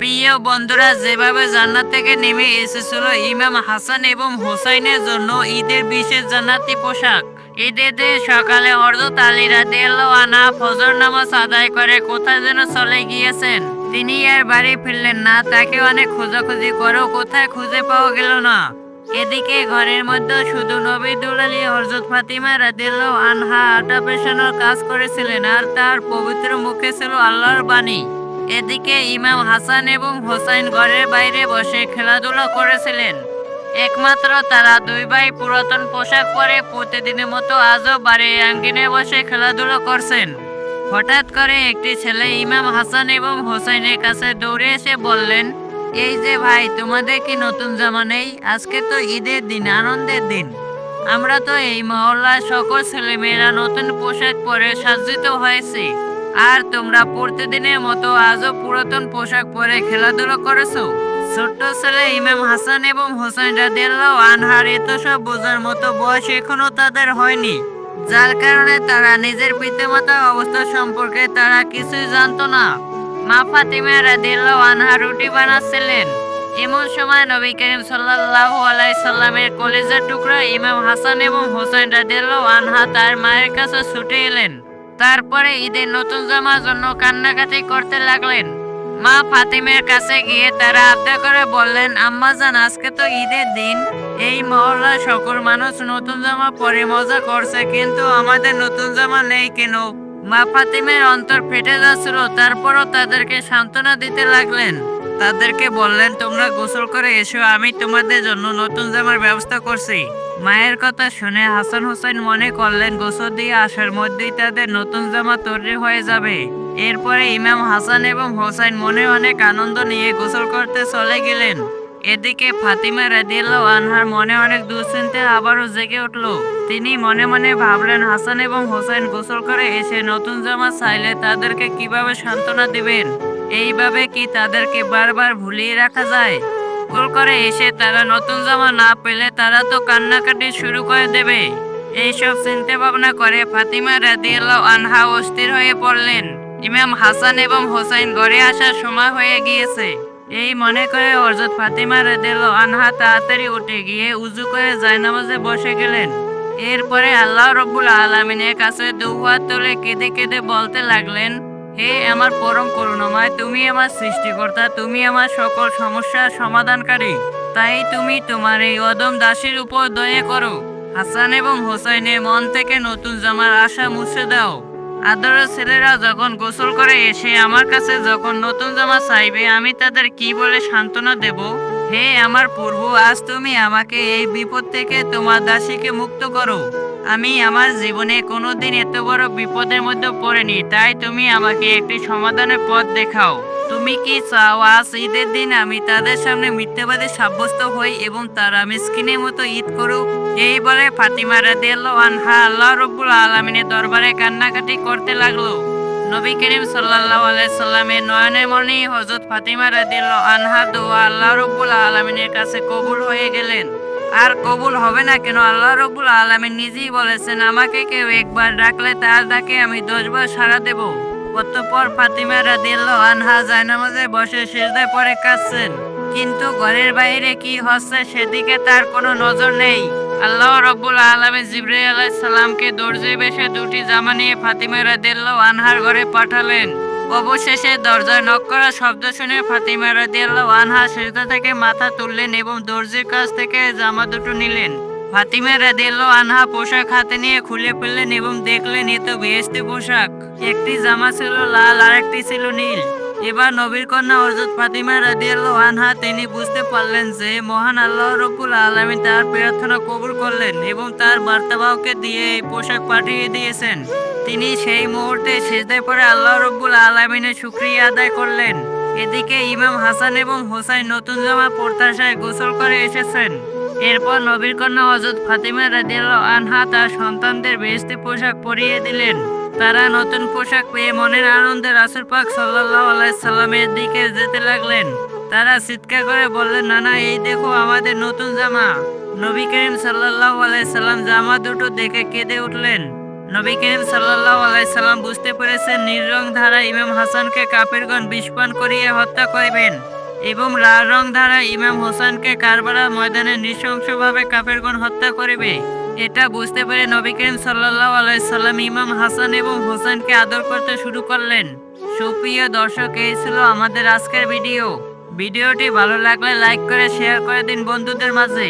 প্রিয় বন্ধুরা, যেভাবে জান্নাত থেকে নেমে এসেছিল ইমাম হাসান এবং হোসাইনের জন্য ঈদের বিশেষ জান্নাতি পোশাক। ঈদের দিন সকালে হরদত আলী রাদিয়াল্লাহু আনহা ফজর নামাজ আদায় করে কোথায় যেন চলে গিয়েছেন। তিনি আর বাড়ি ফিরলেন না, তাকে অনেক খোঁজাখুঁজি করো কোথায় খুঁজে পাওয়া গেল না। এদিকে ঘরের মধ্যে শুধু নবী দুলালি হরজত ফাতিমা রাদিয়াল্লাহু আনহা আটা পেশানোর কাজ করেছিলেন আর তার পবিত্র মুখে ছিল আল্লাহর বাণী। এদিকে ইমাম হাসান এবং হোসাইন ঘরের বাইরে বসে খেলাধুলা করেছিলেন। একমাত্র তারা দুই ভাই পুরাতন পোশাক পরে প্রতিদিনের মতো আজও বাড়ির আঙ্গিনে বসে খেলাধুলা করছেন। হঠাৎ করে একটি ছেলে ইমাম হাসান এবং হোসাইনের কাছে দৌড়ে এসে বললেন, এই যে ভাই, তোমাদের কি নতুন জামা নেই? আজকে তো ঈদের দিন, আনন্দের দিন। আমরা তো এই মহল্লার সকল ছেলেমেয়েরা নতুন পোশাক পরে সজ্জিত হয়েছি। আর তোমরা প্রতিদিনের মতো আজও পুরাতন পোশাক পরে খেলাধুলো করেছ? ছোট্ট ছেলে ইমাম হাসান এবং হোসেন রাদিয়াল্লাহু আনহার এত সব বোঝার মতো বয়স এখনও তাদের হয়নি। যার কারণে তারা নিজের পিতামাতার অবস্থা সম্পর্কে তারা কিছুই জানতো না। মা ফাতিমা রাদিয়াল্লাহু আনহা রুটি বানাচ্ছিলেন। এমন সময় নবী করিম সাল্লাল্লাহু আলাইহি সাল্লামের কলেজের টুকরা ইমাম হাসান এবং হোসেন রাদিয়াল্লাহু আনহা তার মায়ের কাছে ছুটে এলেন। তারপরে ঈদের নতুন জামার জন্য কান্নাকাটি করতে লাগলেন। মা ফাতিমের কাছে গিয়ে তারা আবদা করে বললেন আম্মাজান আজকে তো ঈদের দিন। এই মহল্লার সকল মানুষ নতুন জামা পরে মজা করছে, কিন্তু আমাদের নতুন জামা নেই কেন? মা ফাতিমের অন্তর ফেটে যাচ্ছিল, তারপরও তাদেরকে সান্ত্বনা দিতে লাগলেন। তাদেরকে বললেন, তোমরা গোসল করে এসো, আমি তোমাদের জন্য নতুন জামার ব্যবস্থা করছি। মায়ের কথা শুনে হাসান হোসেন মনে করলেন, গোসল দিয়ে আসার মধ্যেই তাদের নতুন জামা তৈরি হয়ে যাবে। এরপরে ইমাম হাসান এবং হোসেন মনে অনেক আনন্দ নিয়ে গোসল করতে চলে গেলেন। এদিকে ফাতিমা রাদিয়াল্লাহু আনহার মনে অনেক দুশ্চিন্তা আবারও জেগে উঠল। তিনি মনে মনে ভাবলেন, হাসান এবং হোসেন গোসল করে এসে নতুন জামা চাইলে তাদেরকে কীভাবে সান্ত্বনা দিবেন? এইভাবে কি তাদেরকে বারবার ভুলিয়ে রাখা যায়? ভুল করে এসে তারা নতুন জামা না পেলে তারা তো কান্নাকাটি শুরু করে দেবে। এইসব চিন্তা ভাবনা করে ফাতিমা রাদিয়াল্লাহু আনহা অস্থির হয়ে পড়লেন। ইমাম হাসান এবং হোসেন ঘরে আসার সময় হয়ে গিয়েছে। এই মনে করে হযরত ফাতিমা রাদিয়াল্লাহু আনহা তাড়াতাড়ি উঠে গিয়ে উজু করে জায়নামাজে বসে গেলেন। এরপরে আল্লাহ রব্বুল আলমিনের কাছে দুহাত তুলে কেঁদে কেঁদে বলতে লাগলেন হে আমার পরম করুণাময়, তুমি আমার সৃষ্টিকর্তা, তুমি আমার সকল সমস্যার সমাধানকারী। তাই তুমি তোমার এই অদম দাসীর উপর দয়া করো। হাসান এবং হোসাইনের মন থেকে নতুন জামার আশা মুছে দাও। আদরের ছেলেরা যখন গোসল করে এসে আমার কাছে যখন নতুন জামা চাইবে, আমি তাদের কি বলে সান্ত্বনা দেব? হে আমার প্রভু আজ তুমি আমাকে এই বিপদ থেকে তোমার দাসীকে মুক্ত করো। আমি আমার জীবনে কোনোদিন এত বড় বিপদের মধ্যে পড়েনি। তাই তুমি আমাকে একটি সমাধানের পথ দেখাও। তুমি কি চাও আজ ঈদের দিন আমি তাদের সামনে মিথ্যাবাদী সাব্যস্ত হই এবং তারা মিসকিনের মতো ঈদ করুক? এই বলে ফাতিমা রাদিয়াল্লাহু আনহা আল্লাহ রব্বুল আলমিনের দরবারে কান্নাকাটি করতে লাগল। নবী করিম সাল্লাল্লাহু আলাইহি সাল্লামের নয়নের মনি হযরত ফাতিমা রাদিয়াল্লাহু আনহা দোয়া আল্লাহ রব্বুল আলামিনের কাছে কবুল হয়ে গেলেন। আর কবুল হবে না কেন? আল্লাহ রব্বুল আলামিন নিজেই বলেছেন, আমাকে কেউ একবার ডাকলে তার ডাকে আমি দশবার সাড়া দেব। অতঃপর ফাতিমা রাদিয়াল্লাহু আনহা জায়নামাজে বসে সেজদায় পরে কাঁদছেন। কিন্তু ঘরের বাইরে কি হচ্ছে সেদিকে তার কোনো নজর নেই। আল্লাহ রব্বুল আলমী জিব্রাইল আলাইহিস সালামকে দর্জে বেশে দুটি জামা নিয়ে ফাতিমা রাদিয়াল্লাহু আনহার ঘরে পাঠালেন। অবশেষে দরজায় নক করা শব্দ শুনে ফাতিমা রাদিয়াল্লাহু আনহা সেজদা থেকে মাথা তুললেন এবং দর্জির কাছ থেকে জামা দুটো নিলেন। ফাতিমা রাদিয়াল্লাহু আনহা পোশাক হাতে নিয়ে খুলে ফেললেন এবং দেখলেন এ তো পোশাক। একটি জামা ছিল লাল আর একটি ছিল নীল। এবার নবীর কন্যা হযরত ফাতিমা রাদিয়াল্লাহু আনহা, তিনি বুঝতে পারলেন যে মহান আল্লাহ রব্বুল আলামিন তার প্রার্থনা কবুল করলেন এবং তার বার্তাবাহকে দিয়ে এই পোশাক পাঠিয়ে দিয়েছেন। তিনি সেই মুহূর্তে সেজদায় পরে আল্লাহ রব্বুল আলামিনের শুকরিয়া আদায় করলেন। এদিকে ইমাম হাসান এবং হোসাইন নতুন জামা প্রত্যাশায় গোসল করে এসেছেন। এরপর নবীর কন্যা হযরত ফাতিমা রাদিয়াল্লাহু আনহা তার সন্তানদের বেহেশতি পোশাক পরিয়ে দিলেন। তারা নতুন পোশাক পেয়ে মনের আনন্দে রাসুল পাক সাল্লাল্লাহু আলাইহি সাল্লামের দিকে যেতে লাগলেন। তারা চিৎকার করে বললেন, নানা, এই দেখো আমাদের নতুন জামা। নবী করিম সাল্লাল্লাহু আলাইহি সাল্লাম জামা দুটো দেখে কেঁদে উঠলেন। নবী করিম সাল্লাল্লাহু আলাইহি সাল্লাম বুঝতে পেরেছেন নীল রং ধারা ইমাম হাসানকে কাফেরগণ বিষপান করিয়ে হত্যা করিবেন এবং লাল রং ধারা ইমাম হোসেনকে কারবালার ময়দানে নৃশংসভাবে কাফেরগণ হত্যা করিবে। এটা বুঝতে পেরে নবী করিম সাল্লাল্লাহু আলাইহি সাল্লাম ইমাম হাসান এবং হোসেনকে আদর করতে শুরু করলেন। সুপ্রিয় দর্শক, এই ছিল আমাদের আজকের ভিডিও। ভিডিওটি ভালো লাগলে লাইক করে, শেয়ার করে দিন বন্ধুদের মাঝে।